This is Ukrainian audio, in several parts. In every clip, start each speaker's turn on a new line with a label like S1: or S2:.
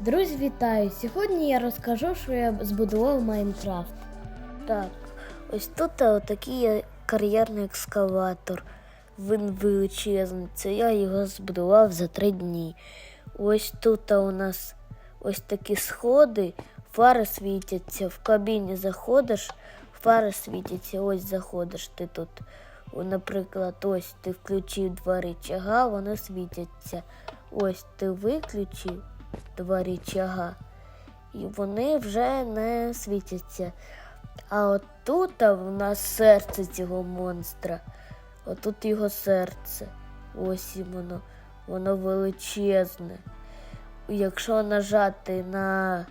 S1: Друзі, вітаю! Сьогодні я розкажу, що я збудував Майнкрафт.
S2: Так, ось тут е, такий кар'єрний екскаватор. Він величезний. Це я його збудував за три дні. Ось тут е, у нас ось такі сходи, фари світяться. В кабіні заходиш, фари світяться, ось заходиш ти тут. Наприклад, ось ти включив два рычага, вони світяться. Ось ти виключив два рычага, і вони вже не світяться. А от тут в нас серце цього монстра. Отут його серце. Ось і воно. Воно величезне. Якщо нажати на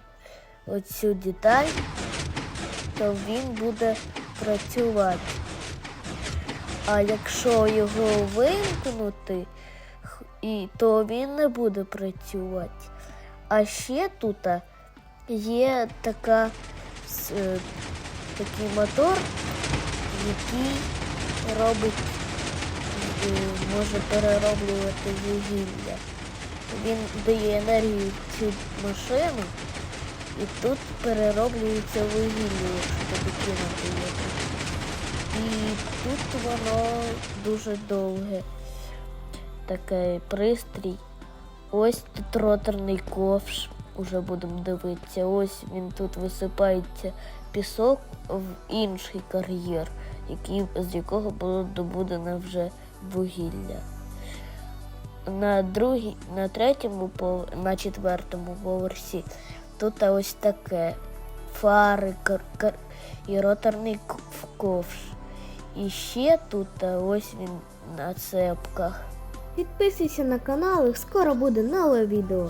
S2: оцю деталь, то він буде працювати. А якщо його вимкнути, то він не буде працювати. А ще тут є така е, такий мотор, який робить, е, може перероблювати вугілля. Він дає енергію цю машину, і тут перероблюється вугілля, якщо тобі кинути його. І тут воно дуже довге. Такий пристрій. Ось тут роторний ковш. Уже будемо дивитися. Ось він тут висипається пісок в інший кар'єр, з якого було добудено вже вугілля. На другій, на третьому, на четвертому поверсі тут ось таке фари кар, кар, і роторний ковш. І ще тут ось він на цепках.
S1: Підписуйся на канал, скоро буде нове відео.